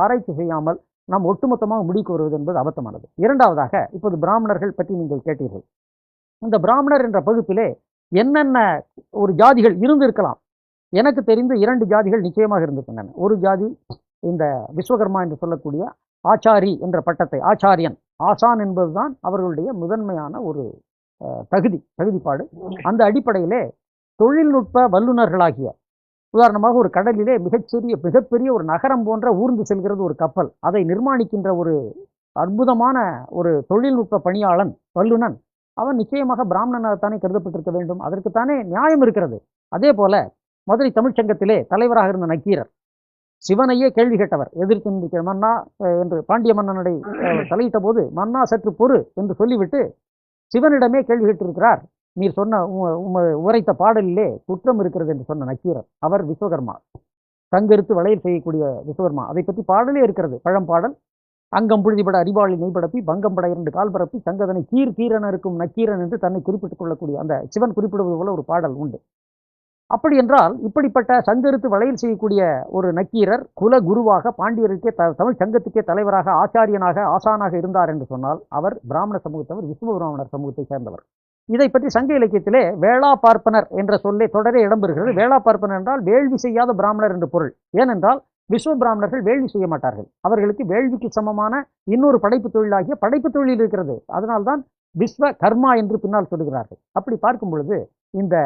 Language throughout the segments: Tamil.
ஆராய்ச்சி செய்யாமல் நாம் ஒட்டுமொத்தமாக முடிக்கு வருவது என்பது அபத்தமானது. இரண்டாவதாக இப்போது பிராமணர்கள் பற்றி நீங்கள் கேட்டீர்கள். இந்த பிராமணர் என்ற பகுப்பிலே என்னென்ன ஒரு ஜாதிகள் இருந்திருக்கலாம்? எனக்கு தெரிந்து இரண்டு ஜாதிகள் நிச்சயமாக இருந்திருக்கின்றன. ஒரு ஜாதி இந்த விஸ்வகர்மா என்று சொல்லக்கூடிய ஆச்சாரி என்ற பட்டத்தை ஆச்சாரியன் ஆசான் என்பதுதான் அவர்களுடைய முதன்மையான ஒரு தகுதி தகுதிப்பாடு. அந்த அடிப்படையிலே தொழில்நுட்ப வல்லுநர்களாகிய உதாரணமாக ஒரு கடலிலே மிகச்சிறிய மிகப்பெரிய ஒரு நகரம் போன்ற ஊர்ந்து செல்கிறது ஒரு கப்பல். அதை நிர்மாணிக்கின்ற ஒரு அற்புதமான ஒரு தொழில்நுட்ப பணியாளன் வல்லுனன் அவன் நிச்சயமாக பிராமணனாகத்தானே கருதப்பட்டிருக்க வேண்டும். அதற்குத்தானே நியாயம் இருக்கிறது. அதே போல மதுரை தமிழ்ச்சங்கத்திலே தலைவராக இருந்த நக்கீரர் சிவனையே கேள்வி கேட்டவர் எதிர்த்து நிற்கிற மன்னா? என்று பாண்டிய மன்னனுடைய தலையிட்ட போது மன்னா சற்று பொறு என்று சொல்லிவிட்டு சிவனிடமே கேள்வி கேட்டிருக்கிறார். நீர் சொன்ன உ- உம- உரைத்த பாடலிலே குற்றம் இருக்கிறது என்று சொன்ன நக்கீரர் அவர் விஸ்வகர்மா. தங்கெடுத்து வளையல் செய்யக்கூடிய விஸ்வகர்மா. அதை பற்றி பாடலே இருக்கிறது. பழம்பாடல் அங்கம் புழுதிபட அறிவாளி நெய்படப்பி பங்கம் பட இரண்டு கால் பரப்பி சங்கதனை கீர் கீரன் இருக்கும் நக்கீரன் என்று தன்னை குறிப்பிட்டுக் கொள்ளக்கூடிய அந்த சிவன் குறிப்பிடுவது போல ஒரு பாடல் உண்டு. அப்படி என்றால் இப்படிப்பட்ட சங்கெடுத்து வளையல் செய்யக்கூடிய ஒரு நக்கீரர் குல குருவாக பாண்டியருக்கே த தமிழ் சங்கத்துக்கே தலைவராக ஆச்சாரியனாக ஆசானாக இருந்தார் என்று சொன்னால் அவர் பிராமண சமூகத்தவர் விஸ்வ பிராமணர் சமூகத்தை சேர்ந்தவர். இதை பற்றி சங்க இலக்கியத்திலே வேளா பார்ப்பனர் என்ற சொல்லை தொடரே இடம்பெறுகிறது. வேளா பார்ப்பனர் என்றால் வேள்வி செய்யாத பிராமணர் என்று பொருள். ஏனென்றால் விஸ்வ பிராமணர்கள் வேள்வி செய்ய மாட்டார்கள். அவர்களுக்கு வேள்விக்கு சமமான இன்னொரு படைப்பு தொழிலாகிய படைப்பு தொழில் இருக்கிறது. அதனால்தான் விஸ்வ கர்மா என்று பின்னால் சொல்லுகிறார்கள் அப்படி பார்க்கும் பொழுது இந்த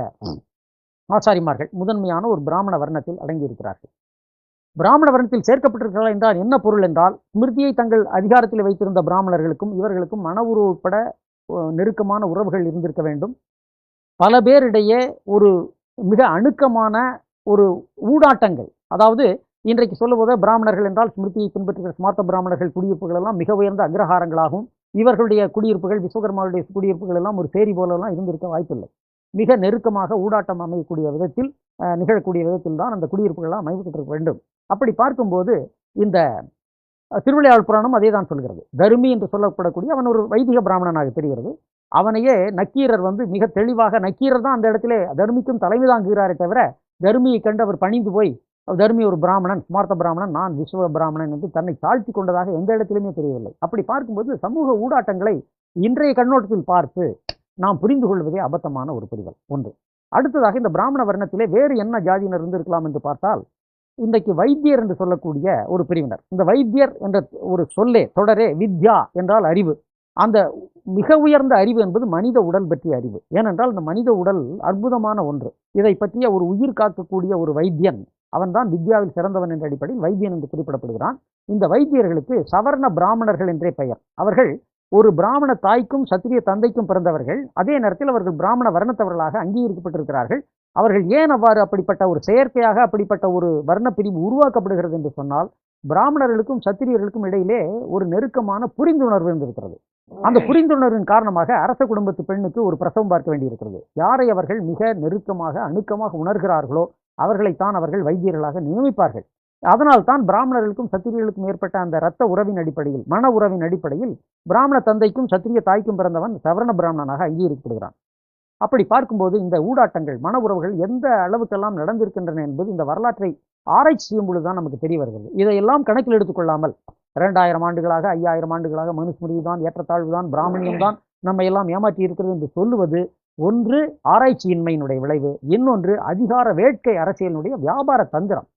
ஆசாரிமார்கள் முதன்மையான ஒரு பிராமண வர்ணத்தில் அடங்கியிருக்கிறார்கள். பிராமண வர்ணத்தில் சேர்க்கப்பட்டிருக்கிறார்கள் என்றால் என்ன பொருள் என்றால் ஸ்மிருதியை தங்கள் அதிகாரத்தில் வைத்திருந்த பிராமணர்களுக்கும் இவர்களுக்கும் மன உறவு உட்பட நெருக்கமான உறவுகள் இருந்திருக்க வேண்டும். பல பேரிடையே ஒரு மிக அணுக்கமான ஒரு ஊடாட்டங்கள். அதாவது இன்றைக்கு சொல்லுவது பிராமணர்கள் என்றால் ஸ்மிருதியை பின்பற்றுகிற ஸ்மார்த்த பிராமணர்கள் குடியிருப்புகள் எல்லாம் மிக உயர்ந்த அக்ரஹாரங்களாகும். இவர்களுடைய குடியிருப்புகள் விஸ்வகர்மாவுடைய குடியிருப்புகள் எல்லாம் ஒரு சேரி போலெல்லாம் இருந்திருக்க வாய்ப்பில்லை. மிக நெருக்கமாக ஊடாட்டம் அமையக்கூடிய விதத்தில் நிகழக்கூடிய விதத்தில் தான் அந்த குடியிருப்புகள்லாம் அமைக்கப்பட்டிருக்க வேண்டும். அப்படி பார்க்கும்போது இந்த திருவிளையாள் புராணம் அதே தான் சொல்கிறது. தருமி என்று சொல்லப்படக்கூடிய அவன் ஒரு வைதிக பிராமணனாக தெரிகிறது. அவனையே நக்கீரர் வந்து மிக தெளிவாக நக்கீரர் தான் அந்த இடத்துல தருமிக்கும் தலைமை தாங்குகிறாரே தவிர தருமியை கண்டு அவர் பணிந்து போய் தருமி ஒரு பிராமணன் ஸ்மார்த்த பிராமணன் நான் விஸ்வ பிராமணன் என்று தன்னை தாழ்த்தி கொண்டதாக எந்த இடத்திலுமே தெரியவில்லை. அப்படி பார்க்கும்போது சமூக ஊடாட்டங்களை இன்றைய கண்ணோட்டத்தில் பார்த்து நாம் புரிந்து கொள்வதே அபத்தமான ஒரு புரிதல். ஒன்று. அடுத்ததாக இந்த பிராமண வர்ணத்திலே வேறு என்ன ஜாதியினர் இருந்திருக்கலாம் என்று பார்த்தால் இன்றைக்கு வைத்தியர் என்று சொல்லக்கூடிய ஒரு பிரிவினர். இந்த வைத்தியர் என்ற ஒரு சொல்லே தொடரே வித்யா என்றால் அறிவு. அந்த மிக உயர்ந்த அறிவு என்பது மனித உடல் பற்றிய அறிவு. ஏனென்றால் இந்த மனித உடல் அற்புதமான ஒன்று. இதை பற்றிய ஒரு உயிர் காக்கக்கூடிய ஒரு வைத்தியன் அவன்தான் வித்யாவில் சிறந்தவன் என்ற அடிப்படையில் வைத்தியன் என்று குறிப்பிடப்படுகிறான். இந்த வைத்தியர்களுக்கு சவர்ண பிராமணர்கள் என்றே பெயர். அவர்கள் ஒரு பிராமண தாய்க்கும் சத்திரிய தந்தைக்கும் பிறந்தவர்கள். அதே நேரத்தில் அவர்கள் பிராமண வர்ணத்தவர்களாக அங்கீகரிக்கப்பட்டிருக்கிறார்கள். அவர்கள் ஏன் அவ்வாறு அப்படிப்பட்ட ஒரு செயற்கையாக அப்படிப்பட்ட ஒரு வர்ண பிரிவு உருவாக்கப்படுகிறது என்று சொன்னால் பிராமணர்களுக்கும் சத்திரியர்களுக்கும் இடையிலே ஒரு நெருக்கமான புரிந்துணர்வு இருந்திருக்கிறது. அந்த புரிந்துணர்வின் காரணமாக அரச குடும்பத்து பெண்ணுக்கு ஒரு பிரசவம் பார்க்க வேண்டியிருக்கிறது. யாரை அவர்கள் மிக நெருக்கமாக அணுக்கமாக உணர்கிறார்களோ அவர்களைத்தான் அவர்கள் வைத்தியர்களாக நியமிப்பார்கள். அதனால் தான் பிராமணர்களுக்கும் சத்திரியர்களுக்கும் ஏற்பட்ட அந்த இரத்த உறவின் அடிப்படையில் மன உறவின் அடிப்படையில் பிராமண தந்தைக்கும் சத்திரிய தாய்க்கும் பிறந்தவன் சவர்ண பிராமணனாக அங்கீகரிக்கப்படுகிறான். அப்படி பார்க்கும்போது இந்த ஊடாட்டங்கள் மன உறவுகள் எந்த அளவுக்கெல்லாம் நடந்திருக்கின்றன என்பது இந்த வரலாற்றை ஆராய்ச்சி செய்யும் பொழுதுதான் நமக்கு தெரிய வருகிறது. இதையெல்லாம் கணக்கில் எடுத்துக்கொள்ளாமல் இரண்டாயிரம் ஆண்டுகளாக ஐயாயிரம் ஆண்டுகளாக மனுஸ்மிருதி தான் ஏற்றத்தாழ்வு தான் பிராமணியம் தான் நம்ம எல்லாம் ஏமாற்றி இருக்கிறது என்று சொல்லுவது ஒன்று ஆராய்ச்சியின்மையினுடைய விளைவு இன்னொன்று அதிகார வேட்கை அரசியலினுடைய வியாபார தந்திரம்.